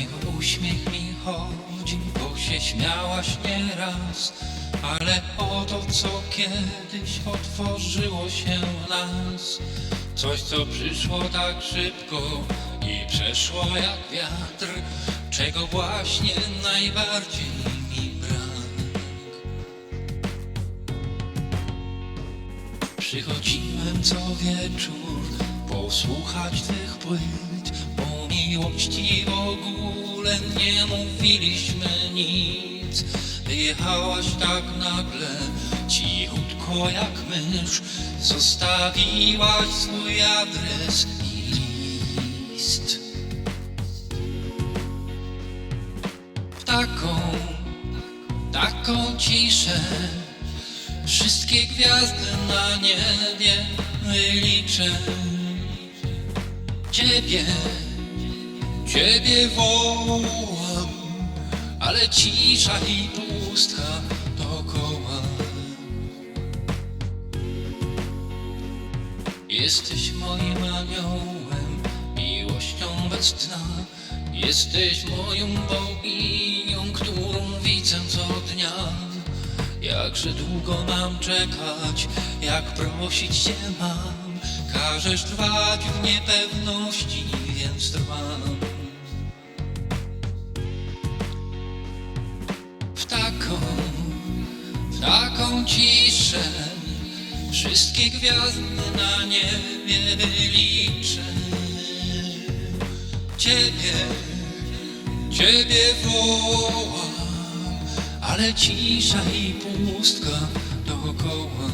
niech uśmiech mi chodzi, bo się śmiałaś nieraz. Ale oto co kiedyś otworzyło się nas. Coś, co przyszło tak szybko i przeszło jak wiatr, czego właśnie najbardziej mi brak. Przychodziłem co wieczór posłuchać tych płyt, miłości w ogóle nie mówiliśmy nic. Wyjechałaś tak nagle, cichutko jak mysz, zostawiłaś swój adres i list. Taką, taką ciszę Wszystkie gwiazdy na niebie wyliczę Ciebie, Ciebie wołam Ale cisza i pustka dookoła Jesteś moim aniołem, miłością bez dna. Jesteś moją boginią, którą widzę co dnia. Jakże długo mam czekać, jak prosić Cię mam. Każesz trwać w niepewności, więc trwam w taką ciszę Wszystkie gwiazdy na niebie wyliczę Ciebie, Ciebie wołam ale cisza i pustka dookoła.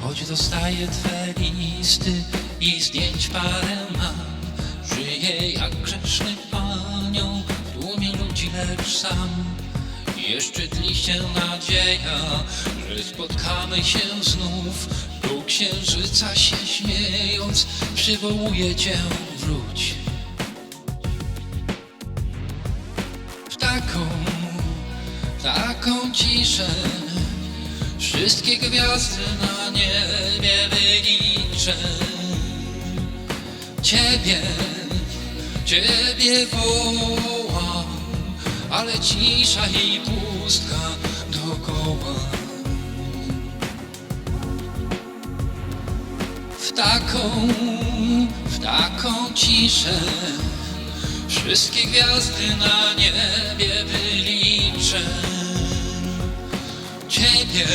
Choć dostaję twe listy i zdjęć parę mam, żyję jak grzeszny sam. Jeszcze tli się nadzieja, że spotkamy się znów. Do księżyca się śmiejąc, przywołuję cię, wróć. w taką, taką ciszę. Wszystkie gwiazdy na niebie wyliczę. Ciebie, Ciebie wołam, ale cisza i pustka dookoła. W taką, w taką ciszę. Wszystkie gwiazdy na niebie wyliczę Ciebie,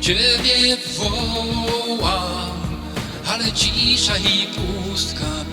Ciebie wołam Ale cisza i pustka